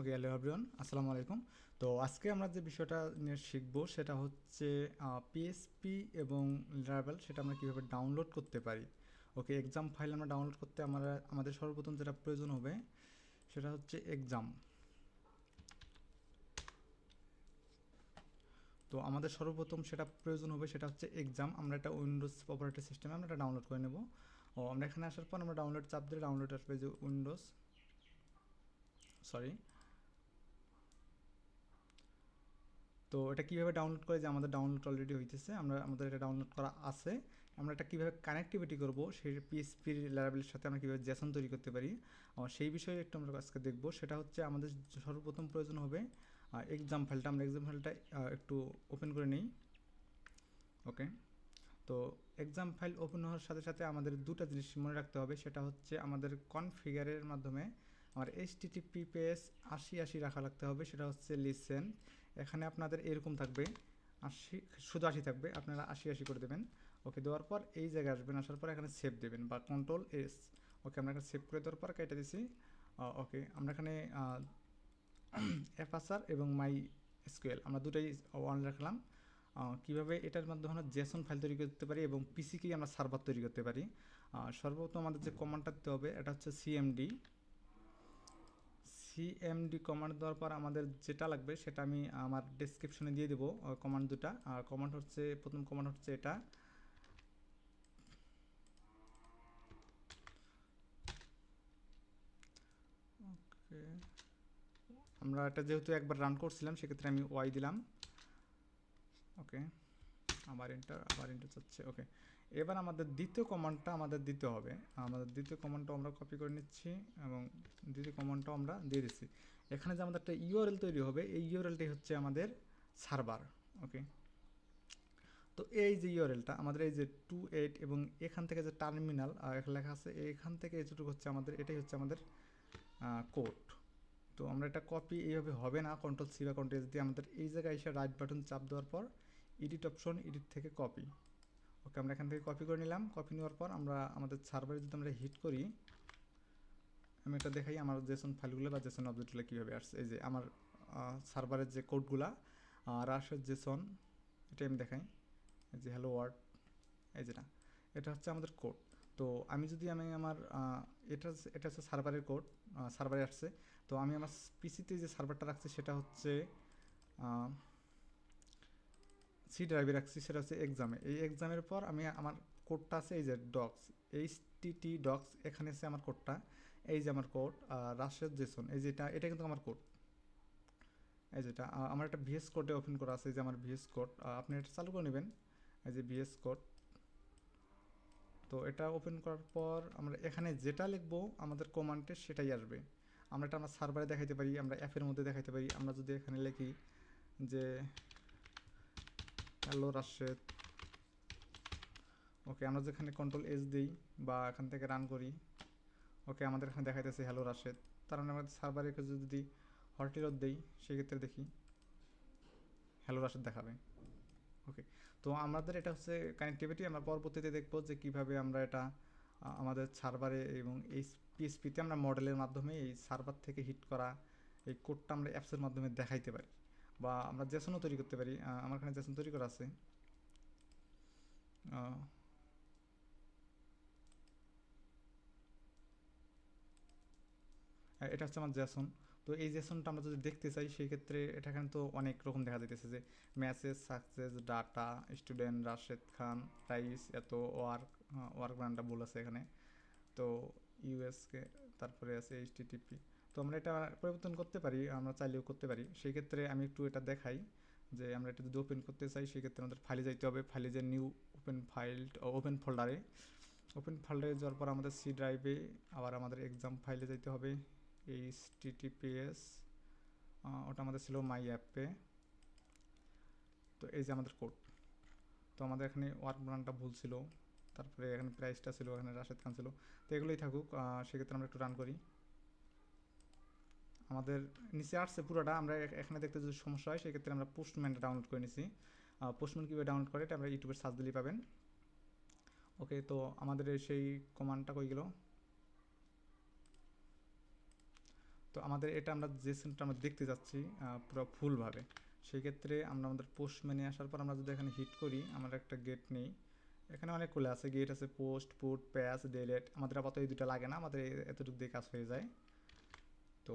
Okay hello everyone আসসালামু আলাইকুম তো আজকে আমরা যে বিষয়টা নিয়ে শিখব সেটা হচ্ছে পিএসপি এবং লারাভেল সেটা আমরা কীভাবে ডাউনলোড করতে পারি। ওকে এক্সাম ফাইল আমরা ডাউনলোড করতে আমরা, আমাদের সর্বপ্রথম যেটা প্রয়োজন হবে সেটা হচ্ছে এক্সাম তো আমাদের সর্বপ্রথম সেটা প্রয়োজন হবে সেটা হচ্ছে এক্সাম আমরা এটা উইন্ডোজ অপারেটিং সিস্টেমে আমরা এটা ডাউনলোড করে নেব। ও, আমরা এখানে আসার পর আমরা ডাউনলোড চাপ দিলে ডাউনলোড আসবে যে উইন্ডোজ সরি তো এটা কীভাবে ডাউনলোড করে যে আমাদের ডাউনলোড অলরেডি হইতেছে, আমরা, আমাদের এটা ডাউনলোড করা আছে, আমরা এটা কীভাবে কানেক্টিভিটি করব, সেই পিএসপির ল্যাবেলের সাথে আমরা কীভাবে জ্যাসন তৈরি করতে পারি সেই বিষয়ে একটু আমরা আজকে দেখব, সেটা হচ্ছে আমাদের সর্বপ্রথম প্রয়োজন হবে এক্সাম ফাইলটা আমরা এক্সাম ফাইলটা একটু ওপেন করে নিই ওকে তো এক্সাম ফাইল ওপেন হওয়ার সাথে সাথে আমাদের দুটো জিনিস মনে রাখতে হবে, সেটা হচ্ছে আমাদের কনফিগারের মাধ্যমে আমার এইচ টিটিপি পেস আশি আশি রাখা লাগতে হবে, সেটা হচ্ছে লিসেন এখানে আপনাদের এরকম থাকবে। আশি, শুধু আশি থাকবে, আপনারা আশি আশি করে দেবেন। ওকে, দেওয়ার পর এই জায়গায় আসবেন, আসার পর এখানে সেভ দেবেন বা কন্ট্রোল এস ওকে, আমরা এখানে সেভ করে দেওয়ার পর কেটে দিছি। ওকে, আমরা এখানে এফাসার এবং মাই স্কুয়েল আমরা দুটাই অন রাখলাম। কীভাবে এটার মাধ্যমে আমরা জেসন ফাইল তৈরি করতে পারি এবং পিসিকেই আমরা সার্ভার তৈরি করতে পারি? সর্বপ্রথম আমাদের যে কমান্ডটা দিতে হবে, এটা হচ্ছে সিএমডি সিএমডি কমান্ড দেওয়ার পর আমাদের যেটা লাগবে সেটা আমি আমার ডিসক্রিপশনে দিয়ে দেবো কমান্ড দুটা। আর কমান্ড হচ্ছে, প্রথম কমান্ড হচ্ছে এটা। ওকে আমরা এটা যেহেতু একবার রান করছিলাম, সেক্ষেত্রে আমি ওয়াই দিলাম। ওকে আবার এন্টার আবার এন্টার চাচ্ছে। ওকে এবার আমাদের দ্বিতীয় কমান্ডটা আমাদের দিতে হবে। আমাদের দ্বিতীয় কমান্ডটা আমরা কপি করে নিচ্ছি এবং দ্বিতীয় কমান্ডটাও আমরা দিয়ে দিচ্ছি। এখানে যে আমাদের একটা ইউআরএল তৈরি হবে, এই ইউআরএলটাই হচ্ছে আমাদের সার্ভার ওকে তো এই যে ইউআরএলটা আমাদের এই যে টু এইট এবং এখান থেকে যে টার্মিনাল লেখা আছে, এখান থেকে যেটুকু হচ্ছে আমাদের, এটাই হচ্ছে আমাদের কোড তো আমরা এটা কপি এইভাবে হবে না কন্ট্রোল সি বা কন্ট্রোল দিয়ে আমাদের এই জায়গায় এসে রাইট বাটন চাপ দেওয়ার পর এডিট অপশন এডিট থেকে কপি ওকে, আমরা এখান থেকে কপি করে নিলাম। কপি নেওয়ার পর আমরা আমাদের সার্ভারে যদি আমরা হিট করি, আমি এটা দেখাই আমার জেসন ফাইলগুলো বা জেসন অবজেক্টগুলো কীভাবে আসছে। এই যে আমার সার্ভারের যে কোডগুলা রাশের জেসন এটা আমি দেখাই। এই যে হ্যালো ওয়ার্ড এই যেটা এটা হচ্ছে আমাদের কোড তো আমি যদি আমি আমার এটা এটা হচ্ছে সার্ভারের কোড সার্ভারে আসছে। তো আমি আমার পিসিতে যে সার্ভারটা রাখছি সেটা হচ্ছে সি ড্রাইভে রাখছি সেটা হচ্ছে এক্সামে এই এক্সামের পর আমি আমার কোডটা আছে এই যে docs H T T docs এখানে আছে আমার কোডটা এই যে আমার কোড রাশেদ জেসন, এই যেটা এটা কিন্তু আমার কোড এই যেটা আমার একটা ভিএস কোডে ওপেন করা আছে, এই যে আমার ভিএস কোড আপনি এটা চালু করে নেবেন। এই যে ভিএস কোড তো এটা ওপেন করার পর আমরা এখানে যেটা লিখব, আমাদের কমান্ডে সেটাই আসবে। আমরা এটা আমরা সার্ভারে দেখাইতে পারি, আমরা অ্যাপের মধ্যে দেখাইতে পারি। আমরা যদি এখানে লিখি যে হ্যালো রাশেদ। ওকে, আমরা যেখানে কন্ট্রোল এস দিই বা এখান থেকে রান করি, ওকে আমাদের এখানে দেখাইতেছে হ্যালো রাশেদ। তার মানে আমাদের সার্ভারে যদি হরটিরত দিই, সেক্ষেত্রে দেখি হ্যালো রাশেদ দেখাবে। ওকে, তো আমাদের এটা হচ্ছে কানেক্টিভিটি আমরা পরবর্তীতে দেখব যে কীভাবে আমরা এটা আমাদের সার্ভারে এবং এই পিএসপিতে আমরা মডেলের মাধ্যমে এই সার্ভার থেকে হিট করা এই কোডটা আমরা অ্যাপসের মাধ্যমে দেখাইতে পারি। বা আমরা জেসনও তৈরি করতে পারি আমার এখানে জেসন তৈরি করা আছে। এটা হচ্ছে আমার জেসন। তো এই জেসনটা আমরা যদি দেখতে চাই, সেই ক্ষেত্রে এটা এখানে তো অনেক রকম দেখা যাইতেছে যে message, success, data, student, Rashed Khan price এত ওয়ার্ক ওয়ার্ক ব্র্যান্ডটা ভুল আছে এখানে। তো ইউএসকে, তারপরে আছে এইচটিটিপি তো আমরা এটা পরিবর্তন করতে পারি, আমরা চাইলেও করতে পারি। সেই ক্ষেত্রে আমি একটু এটা দেখাই যে আমরা এটা যদি ওপেন করতে চাই, সেক্ষেত্রে আমাদের ফাইলে যাইতে হবে। ফাইলে যে নিউ ওপেন ফাইল ওপেন ফোল্ডারে ওপেন ফোল্ডারে যাওয়ার পর আমাদের সি ড্রাইভে আবার আমাদের এক্সাম ফাইলে যাইতে হবে। এইচ টিটিপিএস ওটা আমাদের ছিল মাই অ্যাপে তো এই যে আমাদের কোড তো আমাদের এখানে ওয়ার্ক ব্রানটা ভুল ছিল। তারপরে এখানে প্রাইসটা ছিল, এখানে রাশেদ খান ছিল। তো এগুলোই থাকুক সেক্ষেত্রে আমরা একটু রান করি। আমাদের নিচে আসছে পুরোটা, আমরা এখানে দেখতে যদি সমস্যা হয়, সেক্ষেত্রে আমরা পোস্টম্যানটা ডাউনলোড করে নিছি। পোস্টম্যান কীভাবে ডাউনলোড করে এটা আমরা ইউটিউবের সার্চ দিলেই পাবেন। ওকে, তো আমাদের সেই কমান্ডটা কই গেল? তো আমাদের এটা আমরা যে সেন্টটা আমরা দেখতে যাচ্ছি পুরো ফুলভাবে সেই ক্ষেত্রে আমরা আমাদের পোস্ট মেনে আসার পর আমরা যদি এখানে হিট করি, আমরা একটা গেট নেই। এখানে অনেক অনেকগুলো আছে গেট আছে পোস্ট পুট প্যাচ ডেলেট আমাদের আপাতত এই দুটো লাগে না, আমাদের এতটুকু দিয়ে কাজ হয়ে যায়। তো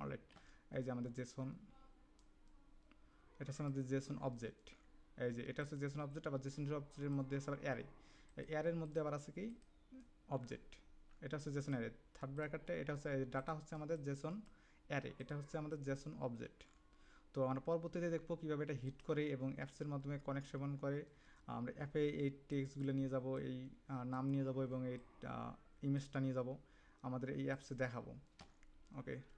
অলরাইট এই যে আমাদের জেসন এটা হচ্ছে আমাদের জেসন অবজেক্ট এই যে এটা হচ্ছে জেসন অবজেক্ট আবার জেসন অবজেক্টের মধ্যে আছে আবার অ্যারে অ্যারের মধ্যে আবার আছে কি? অবজেক্ট এটা হচ্ছে জেসন অ্যারে থার্ড ব্র্যাকেটটা এটা হচ্ছে ডাটা হচ্ছে আমাদের জেসন অ্যারে এটা হচ্ছে আমাদের জেসন অবজেক্ট তো আমরা পরবর্তীতে দেখব কীভাবে এটা হিট করে এবং অ্যাপসের মাধ্যমে কানেকশন করে। আমরা অ্যাপে এই টেক্সটগুলো নিয়ে যাব, এই নাম নিয়ে যাব এবং এই ইমেজটা নিয়ে যাব। আমাদের এই অ্যাপসে দেখাবো। ওকে